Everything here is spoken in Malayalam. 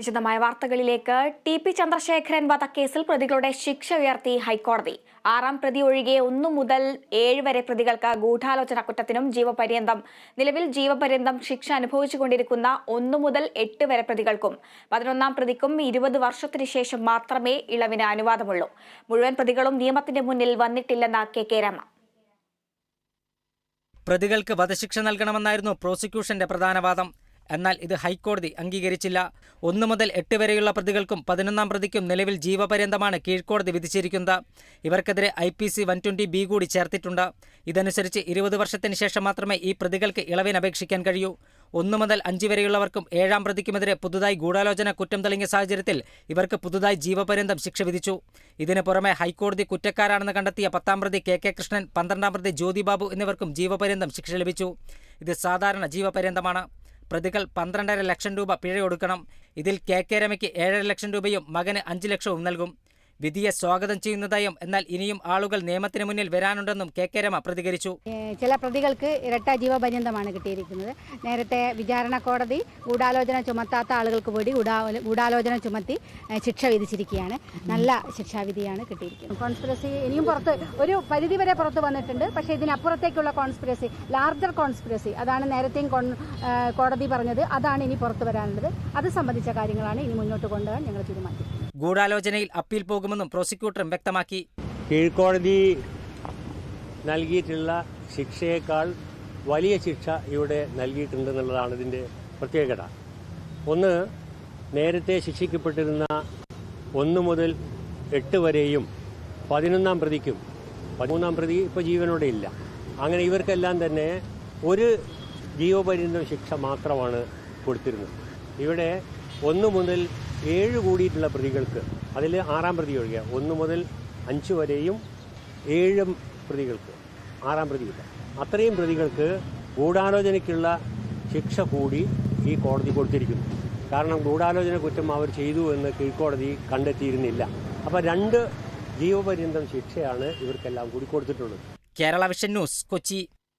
വിശദമായ വാർത്തകളിലേക്ക് ടി പി ചന്ദ്രശേഖരൻ വധക്കേസിൽ പ്രതികളുടെ ശിക്ഷ ഉയർത്തി ഹൈക്കോടതി. ആറാം പ്രതി ഒഴികെ ഒന്നു മുതൽ ഏഴ് വരെ പ്രതികൾക്ക് ഗൂഢാലോചന കുറ്റത്തിനും ജീവപര്യന്തം. നിലവിൽ ജീവപര്യന്തം ശിക്ഷ അനുഭവിച്ചുകൊണ്ടിരിക്കുന്ന ഒന്നു മുതൽ എട്ട് വരെ പ്രതികൾക്കും പതിനൊന്നാം പ്രതിക്കും ഇരുപത് വർഷത്തിനു ശേഷം മാത്രമേ ഇളവിന് അനുവാദമുള്ളൂ. മുഴുവൻ പ്രതികളും നിയമത്തിന്റെ മുന്നിൽ വന്നിട്ടില്ലെന്ന് കെ കെ രമ. പ്രതികൾക്ക് വധശിക്ഷ നൽകണമെന്നായിരുന്നു പ്രോസിക്യൂഷന്റെ പ്രധാന വാദം. എന്നാൽ ഇത് ഹൈക്കോടതി അംഗീകരിച്ചില്ല. ഒന്നു മുതൽ എട്ട് വരെയുള്ള പ്രതികൾക്കും പതിനൊന്നാം പ്രതിക്കും നിലവിൽ ജീവപര്യന്തമാണ് കീഴ്ക്കോടതി വിധിച്ചിരിക്കുന്നത്. ഇവർക്കെതിരെ I P C one twenty B കൂടി ചേർത്തിട്ടുണ്ട്. ഇതനുസരിച്ച് ഇരുപത് വർഷത്തിന് ശേഷം മാത്രമേ ഈ പ്രതികൾക്ക് ഇളവിന് അപേക്ഷിക്കാൻ കഴിയൂ. ഒന്നു മുതൽ അഞ്ച് വരെയുള്ളവർക്കും ഏഴാം പ്രതിക്കുമെതിരെ പുതുതായി ഗൂഢാലോചന കുറ്റം തെളിഞ്ഞ സാഹചര്യത്തിൽ ഇവർക്ക് പുതുതായി ജീവപര്യന്തം ശിക്ഷ വിധിച്ചു. ഇതിന് പുറമെ ഹൈക്കോടതി കുറ്റക്കാരാണെന്ന് കണ്ടെത്തിയ പത്താം പ്രതി കെ കെ കൃഷ്ണൻ പന്ത്രണ്ടാം പ്രതി ജ്യോതിബാബു എന്നിവർക്കും ജീവപര്യന്തം ശിക്ഷ ലഭിച്ചു. ഇത് സാധാരണ ജീവപര്യന്തമാണ്. പ്രതികൾ പന്ത്രണ്ടര ലക്ഷം രൂപ പിഴയൊടുക്കണം ഇതിൽ കെ കെ രമയ്ക്ക് ഏഴര ലക്ഷം രൂപയും മകന് അഞ്ച് ലക്ഷവും നൽകും. വിധിയെ സ്വാഗതം ചെയ്യുന്നതായും എന്നാൽ ഇനിയും ആളുകൾ നിയമത്തിന് മുന്നിൽ വരാനുണ്ടെന്നും കെ കെ രമ പ്രതികരിച്ചു. ചില പ്രതികൾക്ക് ഇരട്ട ജീവപര്യന്തമാണ് കിട്ടിയിരിക്കുന്നത്. നേരത്തെ വിചാരണ കോടതി ഗൂഢാലോചന ചുമത്താത്ത ആളുകൾക്ക് കൂടി ഗൂഢാ- ഗൂഢാലോചന ചുമത്തി ശിക്ഷ വിധിച്ചിരിക്കുകയാണ്. നല്ല ശിക്ഷാവിധിയാണ് കിട്ടിയിരിക്കുന്നത്. കോൺസ്പിറസി ഇനിയും പുറത്ത് ഒരു പരിധി വരെ പുറത്ത് വന്നിട്ടുണ്ട്. പക്ഷേ ഇതിനപ്പുറത്തേക്കുള്ള കോൺസ്പിറസി ലാർജർ കോൺസ്പിറസി അതാണ് നേരത്തെയും കോടതി പറഞ്ഞത്. അതാണ് ഇനി പുറത്ത് വരാനുള്ളത്. അത് സംബന്ധിച്ച കാര്യങ്ങളാണ് ഇനി മുന്നോട്ട് കൊണ്ടുപോകാൻ ഞങ്ങൾ തീരുമാനിച്ചിരിക്കുന്നത്. ഗൂഢാലോചനയിൽ അപ്പീൽ പോകുമെന്നും പ്രോസിക്യൂട്ടറും വ്യക്തമാക്കി. കീഴ്ക്കോടതി നൽകിയിട്ടുള്ള ശിക്ഷയേക്കാൾ വലിയ ശിക്ഷ ഇവിടെ നൽകിയിട്ടുണ്ടെന്നുള്ളതാണ് ഇതിന്റെ പ്രത്യേകത. ഒന്ന് നേരത്തെ ശിക്ഷിക്കപ്പെട്ടിരുന്ന ഒന്ന് മുതൽ എട്ട് വരെയും പതിനൊന്നാം പ്രതിക്കും പതിമൂന്നാം പ്രതി ഇപ്പോൾ ജീവനോടെ ഇല്ല. അങ്ങനെ ഇവർക്കെല്ലാം തന്നെ ഒരു ജീവപര്യന്തം ശിക്ഷ മാത്രമാണ് കൊടുത്തിരുന്നത്. ഇവിടെ ഒന്ന് മുതൽ ഏഴ് കൂടിയിട്ടുള്ള പ്രതികൾക്ക് അതിൽ ആറാം പ്രതി ഒഴികെ ഒന്ന് മുതൽ അഞ്ച് വരെയും ഏഴും പ്രതികൾക്ക് ആറാം പ്രതിയില്ല അത്രയും പ്രതികൾക്ക് ഗൂഢാലോചനയ്ക്കുള്ള ശിക്ഷ കൂടി ഈ കോടതി കൊടുത്തിരിക്കുന്നു. കാരണം ഗൂഢാലോചന കുറ്റം അവർ ചെയ്തു എന്ന് കീഴ്ക്കോടതി കണ്ടെത്തിയിരുന്നില്ല. അപ്പോൾ രണ്ട് ജീവപര്യന്തം ശിക്ഷയാണ് ഇവർക്കെല്ലാം കൂടി കൊടുത്തിട്ടുള്ളത്. Kerala vision news Kochi.